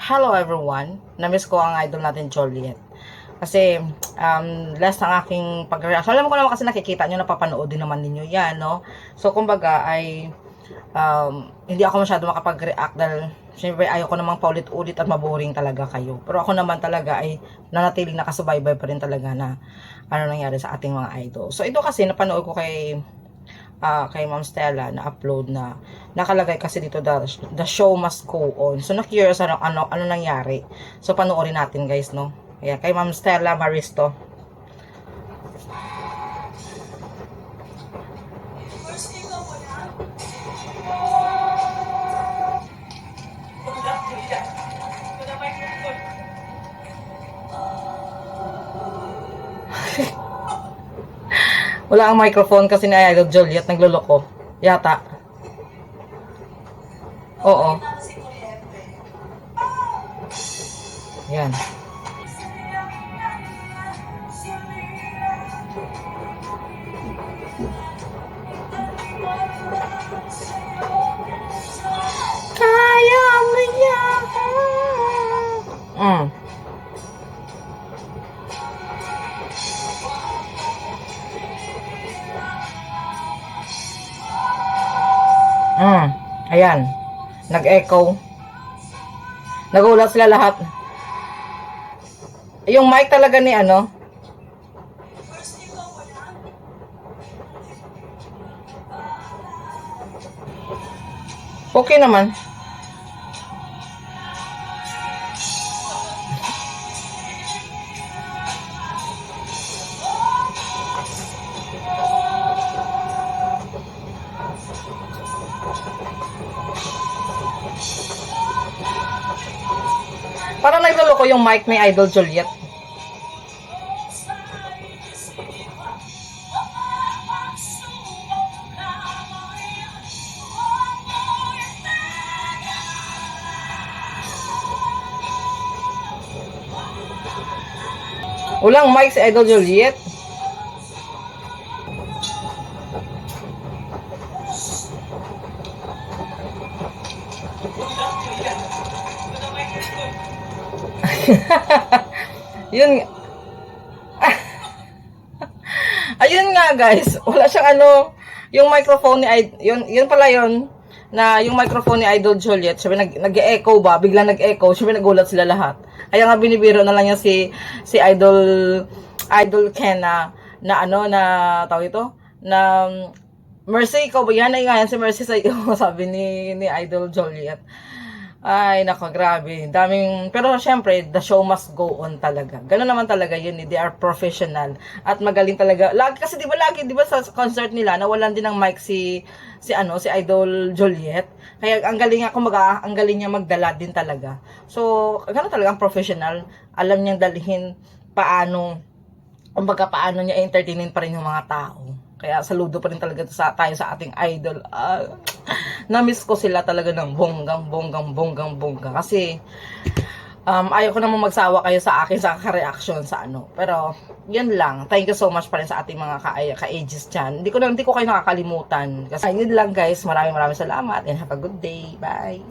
Hello everyone! Namiss ko ang idol natin Joliet. Kasi, um, last ng aking pag-reaction. Alam ko naman kasi nakikita nyo, napapanood din naman ninyo yan, no? So, kumbaga, ay, um, hindi ako masyado makapag-react dahil, syempre, ayoko namang paulit-ulit at maboring talaga kayo. Pero ako naman talaga ay nanatiling nakasubaybay pa rin talaga na ano nangyari sa ating mga idol. So, ito kasi, napanood ko kay ah, kay Ma'am Stella na upload na nakalagay kasi dito the, the show must go on. So na-curious ano, ano ano nangyari. So panoorin natin guys no. Ayan, kay Ma'am Stella Maristo. Wala ang microphone kasi ni Idol Juliet nagluloko. Yata. Oo. Yan. Kaya mo yan. Mm. Mm. Ayan. Nag-echo. Nagulat sila lahat. Yung mic talaga ni ano. Okay naman. Parang nagluloko yung mic ni Idol Juliet. Walang mic si Idol Juliet. yun ayun nga guys. Wala siyang ano yung microphone ni Id- yun yun pala yun na yung microphone ni Idol Juliet sabi nag nag-echo ba? Bigla nag-echo sabi nagulat sila lahat. Kaya nga binibiro na lang niya si si Idol Idol Ken na ano na tawag ito na Mercy ikaw ba? Yan ay nga yan si Mercy sa iyo sabi ni ni Idol Juliet ay, nako, grabe. Daming, pero syempre, the show must go on talaga. Ganun naman talaga yun, eh. they are professional. At magaling talaga. Lagi, kasi di ba lagi, di ba sa concert nila, nawalan din ng mic si, si ano, si Idol Joliet. Kaya ang galing nga, kumaga, ang galing niya magdala din talaga. So, ganun talaga ang professional. Alam niyang dalhin paano, kumbaga paano niya entertainin pa rin yung mga tao. Kaya saludo pa rin talaga sa, tayo sa ating idol. Ah, na-miss ko sila talaga ng bonggang, bonggang, bonggang, bonggang. Kasi, um, ayaw ko namang magsawa kayo sa akin sa ka-reaction sa ano. Pero, yun lang. Thank you so much pa rin sa ating mga ka- ka-ages dyan. Hindi ko, na, hindi ko kayo nakakalimutan. Kasi, yun lang guys. Maraming maraming salamat and have a good day. Bye!